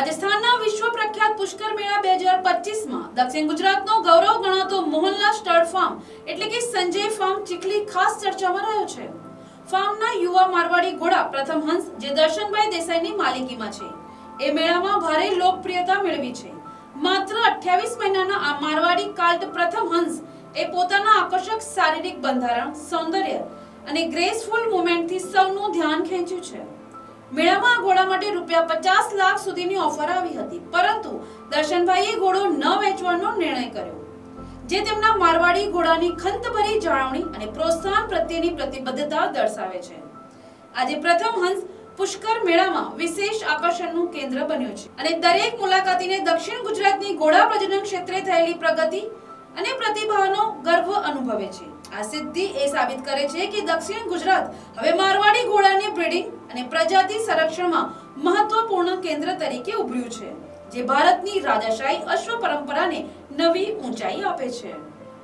રાજસ્થાનના વિશ્વ પ્રખ્યાત પુષ્કર મેળા બે હજાર પચીસમાં દક્ષિણ ગુજરાતનો ગૌરવ ગણાતો મોહનલાલ સ્ટડ ફાર્મ એટલે કે સંજય ફાર્મ ચીખલી ખાસ ચર્ચામાં રહ્યો છે. ફાર્મના યુવા મારવાડી ઘોડા પ્રથમ હંસ જે દર્શનભાઈ દેસાઈની માલિકીમાં છે. એ મેળામાં ભારે લોકપ્રિયતા મેળવી છે. માત્ર અઠ્યાવીસ મહિનાના આ મારવાડી કાલ્ટ પ્રથમ હંસ એ પોતાના આકર્ષક શારીરિક બંધારણ, સૌંદર્ય અને ગ્રેસફુલ મુવમેન્ટથી સૌનું ધ્યાન ખેંચ્યું છે. મેળામાં ઘોડા માટે રૂપિયા પચાસ લાખ સુધીની ઓફર આવી હતી. પરંતુ દર્શનભાઈએ ઘોડો ન વેચવાનો નિર્ણય કર્યો. જે તેમના મારવાડી ઘોડાની ખંતભરી જાળવણી અને પ્રોત્સાહન પ્રત્યેની પ્રતિબદ્ધતા દર્શાવે છે. આજે પ્રથમ હંસ પુષ્કર મેળામાં વિશેષ આકર્ષણનું કેન્દ્ર બન્યો છે. અને દરેક મુલાકાતીને દક્ષિણ ગુજરાતની ઘોડા પ્રજનન ક્ષેત્રે થયેલી પ્રગતિ અને પ્રતિભાનો ગર્વ અનુભવે છે. આ સિદ્ધિ એ સાબિત કરે છે કે દક્ષિણ ગુજરાત હવે મારવાડી બ્રીડિંગ અને પ્રજાતિ સંરક્ષણમાં મહત્વપૂર્ણ કેન્દ્ર તરીકે ઉભર્યું છે, જે ભારતની રાજાશાહી અશ્વ પરંપરાને નવી ઊંચાઈ આપે છે.